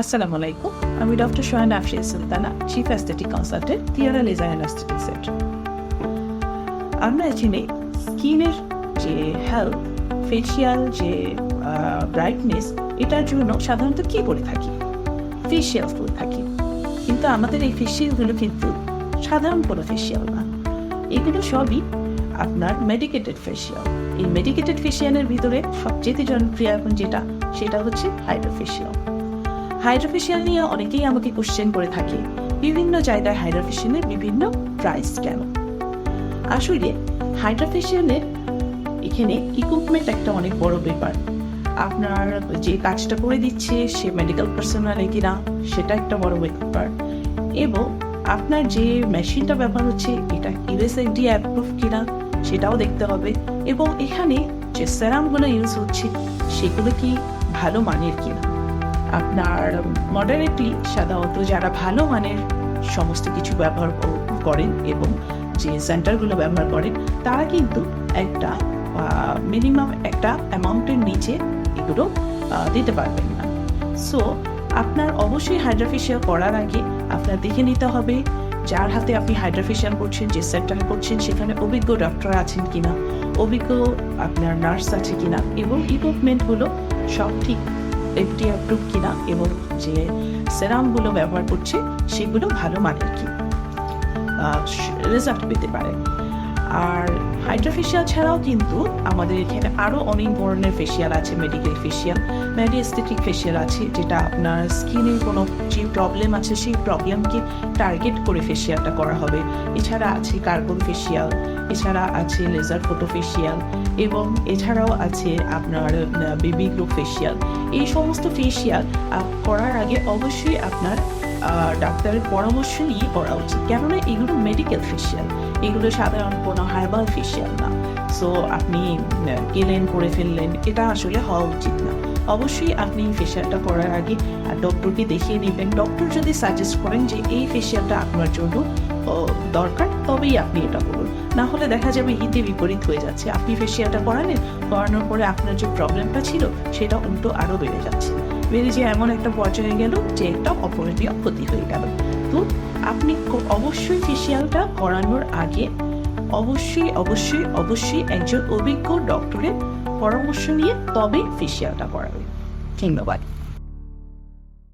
আসসালামু আলাইকুম আমি doctor Sohan Afria Sultana chief aesthetic consultant Tiara laser and centre আমরা এখানে স্কিনের যে হেলথ ফেসিয়াল যে ব্রাইটনেস এটার জন্য সাধারণত কি করে থাকি? ফেসিয়াল করে থাকি। কিন্তু আমাদের এই ফেসিয়ালগুলো কিন্তু সাধারণ কোনো ফেসিয়াল না। এগুলো সবই আপনার মেডিকেটেড ফেসিয়াল এই মেডিকেটেড ফেসিয়ালের ভিতরে সবচেয়ে জনপ্রিয় এখন যেটা, সেটা হচ্ছে হাইড্রোফেসিয়াল হাইড্রোফেশিয়াল নিয়ে অনেকেই আমাকে কোশ্চেন করে থাকে। বিভিন্ন জায়গায় হাইড্রোফেশিয়ালের বিভিন্ন প্রাইস কেন? আসলে, হাইড্রোফেশিয়ালের এখানে ইকুইপমেন্ট একটা অনেক বড় ব্যাপার। আপনার যে কাজটা করে দিচ্ছে, সে মেডিকেল পার্সোনালে কিনা, সেটা একটা বড় ব্যাপার। এবং আপনার যে মেশিনটা ব্যবহার হচ্ছে, এটা ইউএসএফডি অ্যাপ্রুভ কিনা, সেটাও দেখতে হবে। এবং এখানে যে সেরামগুলো ইউজ হচ্ছে, সেগুলো কি ভালো মানের কিনা? আপনার মডারেটলি সাধারণত যারা ভালো মানের সমস্ত কিছু ব্যবহার করেন এবং যে সেন্টারগুলো ব্যবহার করেন, তারা কিন্তু একটা মিনিমাম একটা অ্যামাউন্টের নিচে এগুলো দিতে পারবেন না। সো আপনার অবশ্যই হাইড্রাফেশিয়াল করার আগে আপনার দেখে নিতে হবে যার হাতে আপনি হাইড্রাফেশিয়াল করছেন, যে সেন্টার করছেন, সেখানে অভিজ্ঞ ডক্টর আছেন কিনা, অভিজ্ঞ আপনার নার্স আছে কিনা, এবং ইকুইপমেন্টগুলো সব ঠিক এফডি অ্যাপ্রুভ কিনা এবং যে সেরামগুলো ব্যবহার করছে, সেগুলো ভালো মানের কি? রেজাল্ট পেতে পারে। আর হাইড্রোফেশিয়াল ছাড়াও কিন্তু আমাদের এখানে আরও অনেক ধরনের ফেশিয়াল আছে মেডিকেল ফেশিয়াল ম্যাডিএস্থেটিক ফেশিয়াল আছে, যেটা আপনার স্কিনের কোনো যে প্রবলেম আছে, সেই প্রবলেমকে টার্গেট করে ফেশিয়ালটা করা হবে। এছাড়া আছে কার্বন ফেশিয়াল এছাড়া আছে লেজার ফটো ফেশিয়াল এবং এছাড়াও আছে আপনার বেবি গ্রো ফেশিয়াল এই সমস্ত ফেশিয়াল করার আগে অবশ্যই আপনার ডাক্তারের পরামর্শ নিয়ে করা উচিত। কেননা এগুলো মেডিকেল ফেশিয়াল এগুলো সাধারণ কোনো হার্বাল ফেশিয়াল না। সো আপনি গেলেন, করে ফেললেন, এটা আসলে হওয়া উচিত না। অবশ্যই আপনি ফেশিয়ালটা করার আগে ডক্টরকে দেখিয়ে নেবেন ডক্টর যদি সাজেস্ট করেন যে, এই ফেশিয়ালটা আপনার জন্য দরকার, তবেই আপনি এটা করুন। না হলে দেখা যাবে হিতে বিপরীত হয়ে যাচ্ছে। আপনি ফেশিয়ালটা করালেন, করানোর পরে আপনার যে প্রবলেমটা ছিল, সেটা উল্টো আরও বেড়ে যাচ্ছে। বেড়ে যে এমন একটা পর্যায়ে গেল যে, একটা অপরণীয় ক্ষতি হয়ে গেল। তো, আপনি অবশ্যই ফেশিয়ালটা করানোর আগে অবশ্যই অবশ্যই অবশ্যই একজন অভিজ্ঞ ডক্টরের পরামর্শ নিয়ে তবে ফেসিয়ালটা করাবে। ধন্যবাদ।